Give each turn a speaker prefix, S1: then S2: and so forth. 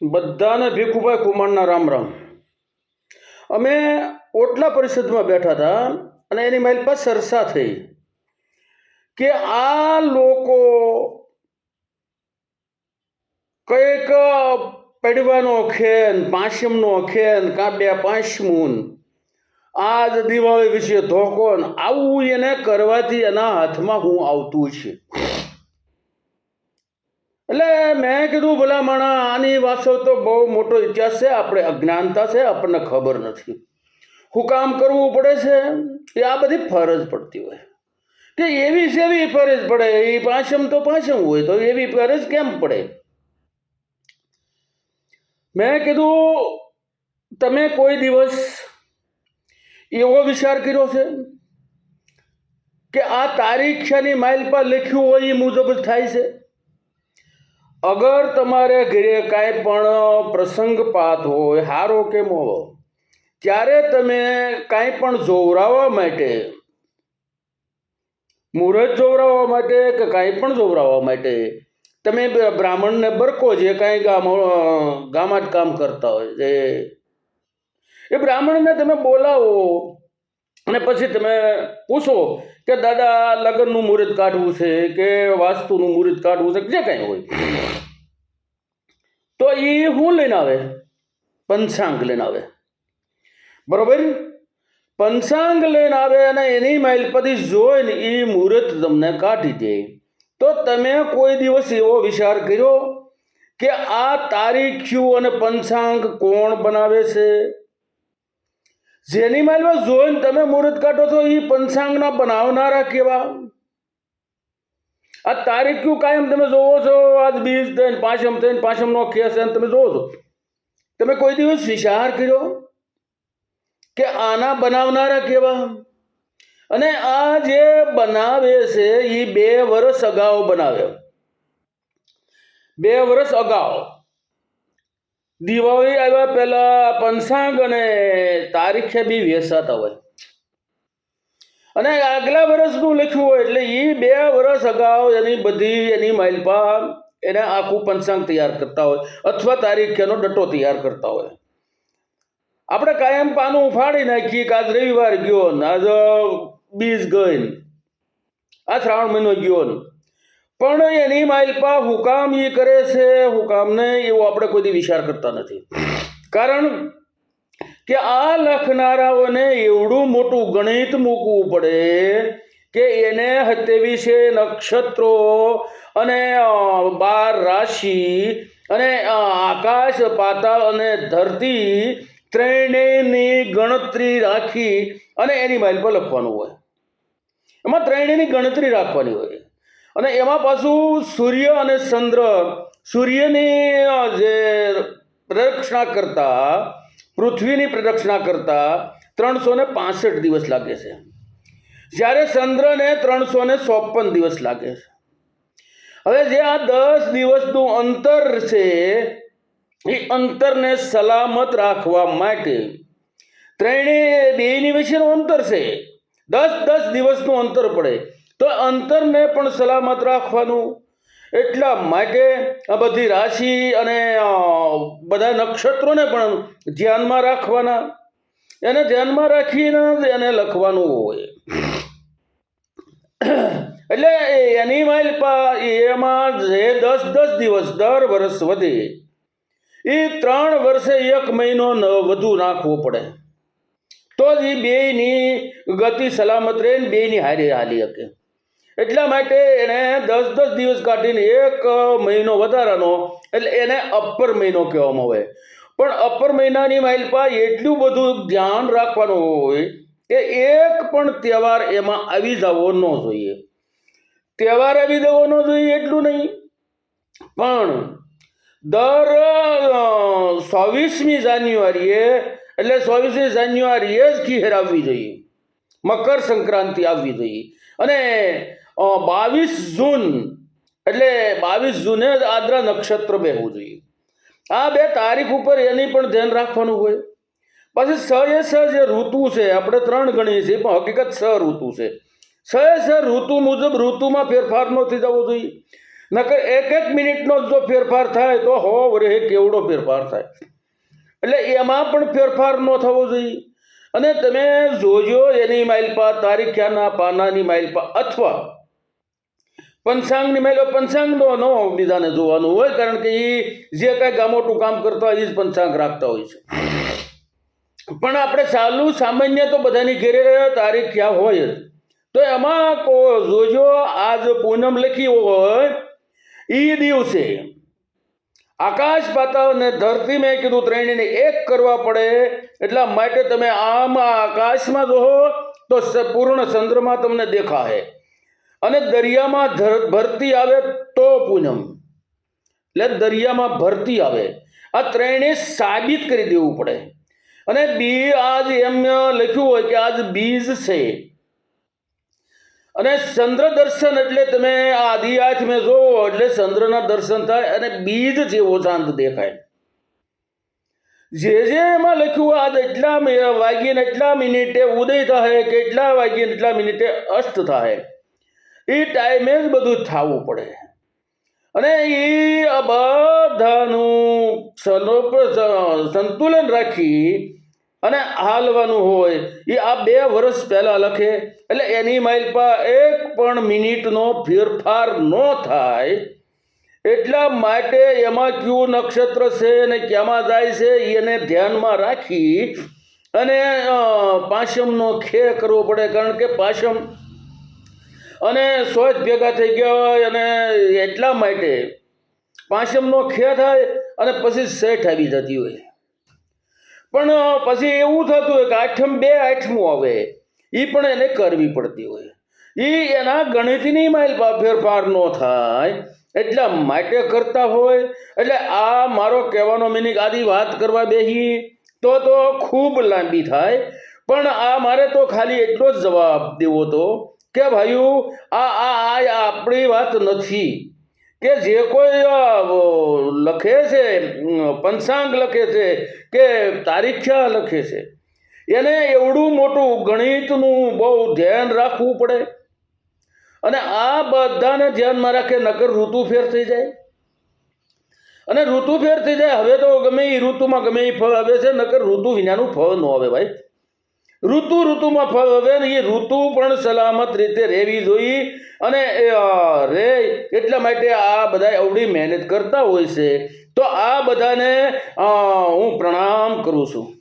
S1: બધાને ભીખુભાઈ કુમારના રામ રામ. અમે ઓટલા પરિષદમાં બેઠા હતા અને એની મારી પાસે ચર્ચા થઈ કે આ લોકો કંઈક પડવાનો ખેન, પાંચમનો ખેન કાં બે આજ દિવાળી વિશે ધોકો આવું એને કરવાથી એના હાથમાં હું આવતું છે. એટલે મેં કીધું, ભલા માણા, આની વાસ્તવ તો બહુ મોટો ઇતિહાસ છે, આપણે અજ્ઞાનતા છે, આપણને ખબર નથી. હું કામ કરવું પડે છે, એ આ બધી ફરજ પડતી હોય. કે એવી સેવી ફરજ પડે, એ પાંચમ તો પાંચમ હોય, તો એવી ફરજ કેમ પડે? મેં કીધું, તમે કોઈ દિવસ એવો વિચાર કર્યો છે કે આ તારીખની માઇલ પર લખ્યું હોય એ મુજબ જ થાય છે? અગર તમારે ઘરે કાંઈ પણ પ્રસંગપાત હોય, હારો કે મોવો ત્યારે તમે કાંઈ પણ જોવરાવવા માટે, મુહૂર્ત જોવરાવવા માટે કે કાંઈ પણ જોવરાવવા માટે, તમે બ્રાહ્મણને બરકો જે કાંઈ ગામ ગામમાં જ કામ કરતા હોય, જે, એ બ્રાહ્મણને તમે બોલાવો. અને પછી તમે પૂછો કે દાદા લગ્નનું મુહૂર્ત કાઢવું છે કે વાસ્તુનું મુહૂર્ત કાઢવું છે, જે કાંઈ હોય. તો એ શું લઈને આવે? પંચાંગ લઈને આવે. બરોબર? પંચાંગ લઈને આવે અને એની માઇલપતિ જોઈને એ મુહૂર્ત તમને કાઢી દે. તો તમે કોઈ દિવસ એવો વિચાર કર્યો કે આ તારીખ્યું અને પંચાંગ કોણ બનાવે છે? જેની માઇલમાં જોઈને તમે મુહૂર્ત કાઢો છો એ પંચાંગના બનાવનારા કેવા? આ તારીખ કયું કાયમ તમે જોવો છો? આજ બીજ થઈને પાંચમ થઈને પાંચમનો ખેસ છે તમે જોવો છો? તમે કોઈ દિવસ વિચાર કર્યો કે આના બનાવનારા કેવા? અને આ જે બનાવે છે એ બે વર્ષ અગાઉ બનાવ્યો. બે વર્ષ અગાઉ. દિવાળી આવ્યા પહેલા પંચાંગ અને તારીખે બી વેસાતા હોય. અને આગલા વર્ષનું લખ્યું હોય એટલે એ બે વર્ષ અગાઉ એની બધી એની માઇલપા એને આખું પંચાંગ તૈયાર કરતા હોય અથવા તારીખેનો ડટો તૈયાર કરતા હોય. આપણે કાયમ પાનું ઉફાડી નાખીએ કે આજ રવિવાર ગયો ને, આજ બીજ ગઈ આ શ્રાવણ મહિનો ગયો ને. પણ એની માઇલપા હુકામ એ કરે છે, હુકામને એવો આપણે કોઈ વિચાર કરતા નથી. કારણ કે આ લખનારાઓને એવડું મોટું ગણિત મૂકવું પડે કે એને હત્યાવીસે નક્ષત્રો અને બાર રાશિ અને આકાશ પાતાળ અને ધરતી ત્રણેયની ગણતરી રાખી અને એની માઇલ પર લખવાનું હોય. એમાં ત્રણેયની ગણતરી રાખવાની હોય. અને એમાં પાછું સૂર્ય અને ચંદ્ર, સૂર્યની જે પ્રદક્ષિણા કરતા, પૃથ્વીની પ્રદક્ષિણા કરતા ત્રણસો ને પાસઠ દિવસ લાગે છે. જ્યારે ચંદ્રને ત્રણસો ને ચોપન દિવસ લાગે છે. હવે જે આ દસ દિવસનું અંતર છે, એ અંતરને સલામત રાખવા માટે ત્રણે બેની વચ્ચેનું અંતર છે. દસ દસ દિવસનું અંતર પડે. તો અંતરને પણ સલામત રાખવાનું. એટલા માટે આ બધી રાશિ અને બધા નક્ષત્રોને પણ ધ્યાનમાં રાખવાના. એને ધ્યાનમાં રાખીને એને લખવાનું હોય. એટલે એની માઇલ એમાં જે દસ દસ દિવસ દર વર્ષ વધે, એ ત્રણ વર્ષે એક મહિનો વધુ નાખવો પડે. તો જ એ બેયની ગતિ સલામત રહે ને બેયની હારી હાલી શકે. એટલા માટે એણે દસ દસ દિવસ કાઢીને એક મહિનો વધારાનો, એટલે એને અપર મહિનો કહેવામાં આવે. પણ અપર મહિનાની માઇલપા એટલું બધું ધ્યાન રાખવાનું હોય કે એક પણ તહેવાર એમાં આવી જવો ન જોઈએ. તહેવાર આવી જવો ન જોઈએ એટલું નહીં. પણ દર છવ્વીસમી જાન્યુઆરીએ, એટલે છવ્વીસમી જાન્યુઆરીએ જ ખીહેર આવવી જોઈએ. મકર સંક્રાંતિ આવવી જોઈએ. અને બાવીસ જૂન, એટલે બાવીસ જૂને જ આદ્રા નક્ષત્ર બેહવું જોઈએ. આ બે તારીખ ઉપર એની પણ ધ્યાન રાખવાનું હોય. પછી સ એ સ જે ઋતુ છે, આપણે ત્રણ ગણીએ છીએ, પણ હકીકત સ ઋતુ છે. સ એ સ ઋતુ મુજબ ઋતુમાં ફેરફાર ન થઈ જવો જોઈએ. નકર એક એક મિનિટનો જ જો ફેરફાર થાય, તો હો વરે કેવડો ફેરફાર થાય. એટલે એમાં પણ ફેરફાર ન થવો જોઈએ. અને તમે જોજો એની માઇલપા તારીખ્યાના પાનાની માઇલપા અથવા પંચાંગની માઇલ પંચાંગનો ન બીજાને જોવાનું હોય, કારણ કે એ જે કાંઈ ગામોટું કામ કરતા હોય એ જ પંચાંગ રાખતા હોય છે. પણ આપણે ચાલુ સામાન્ય તો બધાની ઘેરે તારીખ્યા હોય જ. તો એમાં જોજો, આજ પૂનમ લખી હોય એ દિવસે આકાશ પાતાળ ને ધરતી મેં કીધું ત્રણેયને એક કરવા પડે, એટલા માટે તમે આમ આકાશમાં જોહો તો પૂર્ણ ચંદ્રમાં તમને દેખાશે. અને દરિયામાં ભરતી આવે તો પૂનમ. એટલે દરિયામાં ભરતી આવે. આ ત્રણે સાબિત કરી દેવું પડે. અને બી આજ એમ લખ્યું હોય કે આજ બીજ છે. અને ચંદ્ર દર્શન એટલે તમે આ આદિ આંખ મેં જોવો એટલે ચંદ્રના દર્શન થાય અને બીજ જેવો ચાંદ દેખાય. જે જે એમાં લખ્યું આજ એટલા વાગીને એટલા મિનિટે ઉદય થાય કે એટલા વાગીને એટલા મિનિટે અસ્ત થાય. એ ટાઈમે જ બધું થવું પડે. અને એ બધાનું સંતુલન રાખી અને હાલવાનું હોય, એ આ બે વર્ષ પહેલાં લખે, એટલે એની માઇલ પર એક પણ મિનિટનો ફેરફાર ન થાય. એટલા માટે એમાં કયું નક્ષત્ર છે અને ક્યાંમાં જાય છે એને ધ્યાનમાં રાખી અને પાશમનો ખે કરવો પડે, કારણ કે પાશમ અને સો ભેગા થઈ ગયા હોય અને એટલા માટે પાશમનો ખે થાય અને પછી શેઠ આવી જતી હોય. પણ પછી એવું થતું હોય કે આઠમ બે આઠમું આવે એ પણ એને કરવી પડતી હોય. એ એના ગણિતની માઇલ ફેરફાર ન થાય, એટલા માટે કરતા હોય. એટલે આ મારો કહેવાનો મિનિંગ આદી વાત કરવા બેસી તો તો ખૂબ લાંબી થાય. પણ આ મારે તો ખાલી એટલો જ જવાબ દેવો હતો કે ભાઈઓ આ આ આપણી વાત નથી. કે જે કોઈ લખે છે પંચાંગ લખે છે, કે તારીખ્યા લખે છે, એને એવડું મોટું ગણિતનું બહુ ધ્યાન રાખવું પડે. અને આ બધાને ધ્યાનમાં રાખે, નકર ઋતુ ફેર થઈ જાય. અને ઋતુ ફેર થઈ જાય, હવે તો ગમે એ ઋતુમાં ગમે એ ફળ આવે છે, નકર ઋતુ વિનાનું ફળ ન આવે ભાઈ. ઋતુ ઋતુમાં ફળ હવે ને એ ઋતુ પણ સલામત રીતે રહેવી જોઈએ. અને રે એટલા માટે આ બધા એવડી મહેનત કરતા હોય છે. તો આ બધાને હું પ્રણામ કરું છું.